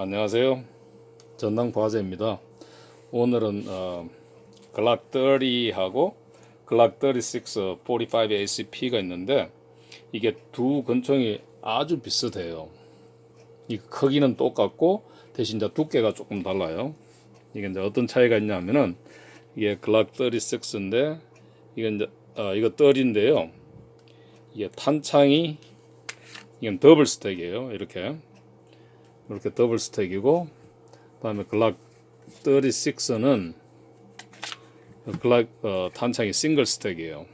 안녕하세요. 전당 부하재입니다. 오늘은 어, 글락 30하고 글락 36 45 ACP가 있는데 이게 두 권총이 아주 비슷해요. 이 크기는 똑같고 대신 이제 두께가 조금 달라요. 이게 이제 어떤 차이가 있냐면은 이게 글락 36인데 이건 이제 어, 이거 30인데요. 이게 탄창이 이건 더블 스택이에요. 이렇게 이렇게 더블 스택이고 그다음에 글락 36는 글락 어, 탄창이 싱글 스택이에요.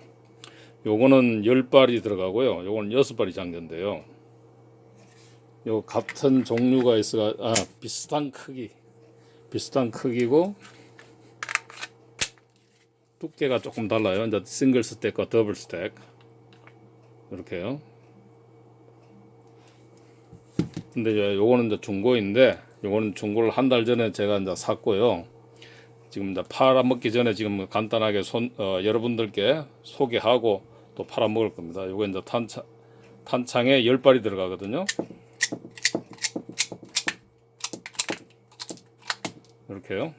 요거는 10발이 들어가고요. 요거는 6발이 장전돼요. 요 같은 종류가 있어가 아 비슷한 크기 비슷한 크기고 두께가 조금 달라요. 이제 싱글 스택과 더블 스택 이렇게요. 근데 이제 요거는 이제 중고인데 요거는 중고를 한 달 전에 제가 이제 샀고요. 지금 이제 팔아먹기 전에 지금 간단하게 손 어, 여러분들께 소개하고 또 팔아먹을 겁니다. 요거 이제 탄창 탄창에 열 발이 들어가거든요. 이렇게요.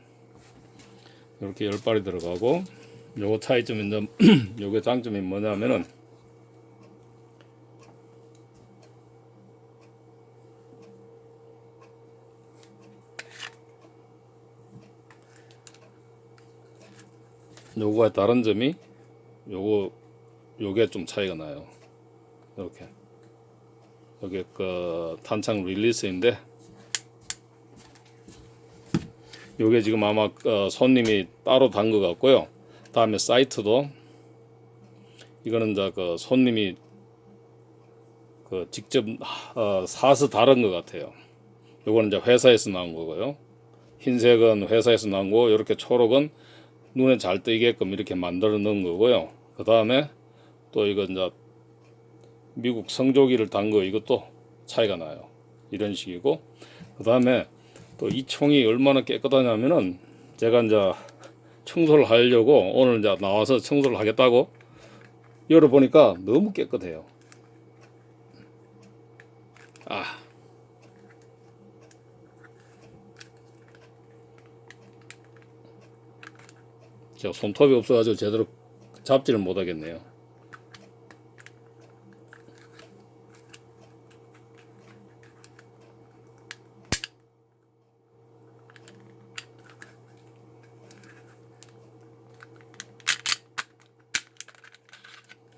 이렇게 열 발이 들어가고 요거 차이점은 좀 요게 장점이 뭐냐면은 요거와 다른 점이 요거 요게 좀 차이가 나요. 이렇게 여기 그 탄창 릴리스인데 요게 지금 아마 어, 손님이 따로 단 것 같고요. 다음에 사이트도 이거는 이제 그 손님이 그 직접 어, 사서 다른 것 같아요. 요거는 이제 회사에서 나온 거고요. 흰색은 회사에서 나온 거고 이렇게 초록은 눈에 잘 띄게끔 이렇게 만들어 놓은 거고요. 그 다음에 또 이거 이제 미국 성조기를 단 거 이것도 차이가 나요. 이런 식이고 그 다음에 또 이 총이 얼마나 깨끗하냐면은 제가 이제 청소를 하려고 오늘 이제 나와서 청소를 하겠다고 열어보니까 너무 깨끗해요. 아. 제가 손톱이 없어가지고 제대로 잡지를 못하겠네요.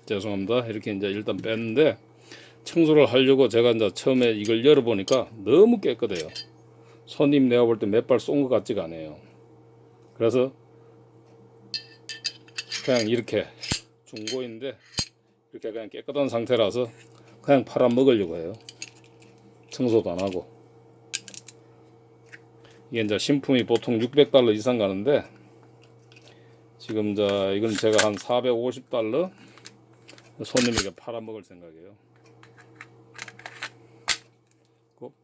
죄송합니다. 이렇게 이제 일단 뺐는데 청소를 하려고 제가 이제 처음에 이걸 열어보니까 너무 깨끗해요. 손님 내가 볼 때 몇 발 쏜 것 같지가 않아요. 그래서 그냥 이렇게 중고인데 이렇게 그냥 깨끗한 상태라서 그냥 팔아 먹으려고 해요. 청소도 안 하고. 이게 이제 신품이 보통 600달러 이상 가는데 지금 자 이건 제가 한 450달러 손님에게 팔아 먹을 생각이에요. 꼭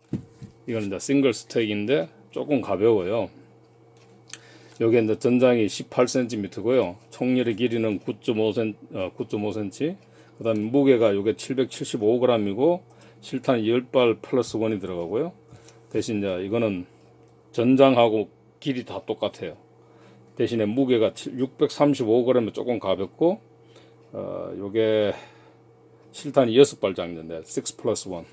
이건 이제 싱글 스택인데 조금 가벼워요. 여기 이제 전장이 18cm고요. 총열의 길이는 9.5cm, 어, 9.5cm. 그 다음에 무게가 요게 775g이고 실탄 10발 플러스 1이 들어가고요. 대신 이제 이거는 전장하고 길이 다 똑같아요. 대신에 무게가 635g이 조금 가볍고 어, 요게 실탄이 6발 장전돼 6 플러스 1.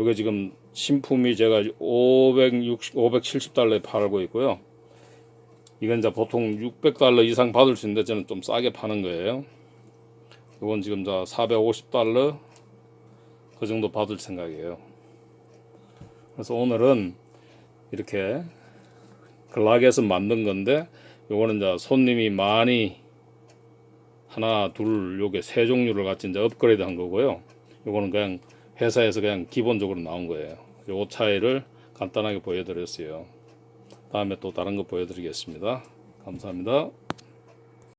요게 지금 신품이 제가 560, 570달러에 팔고 있고요. 이건 이제 보통 600달러 이상 받을 수 있는데 저는 좀 싸게 파는 거예요. 이건 지금 자 450달러 그 정도 받을 생각이에요. 그래서 오늘은 이렇게 글락에서 만든 건데 요거는 이제 손님이 많이 하나 둘 요게 세 종류를 같이 이제 업그레이드 한 거고요. 요거는 그냥 회사에서 그냥 기본적으로 나온 거예요. 요 차이를 간단하게 보여드렸어요. 다음에 또 다른 거 보여드리겠습니다. 감사합니다.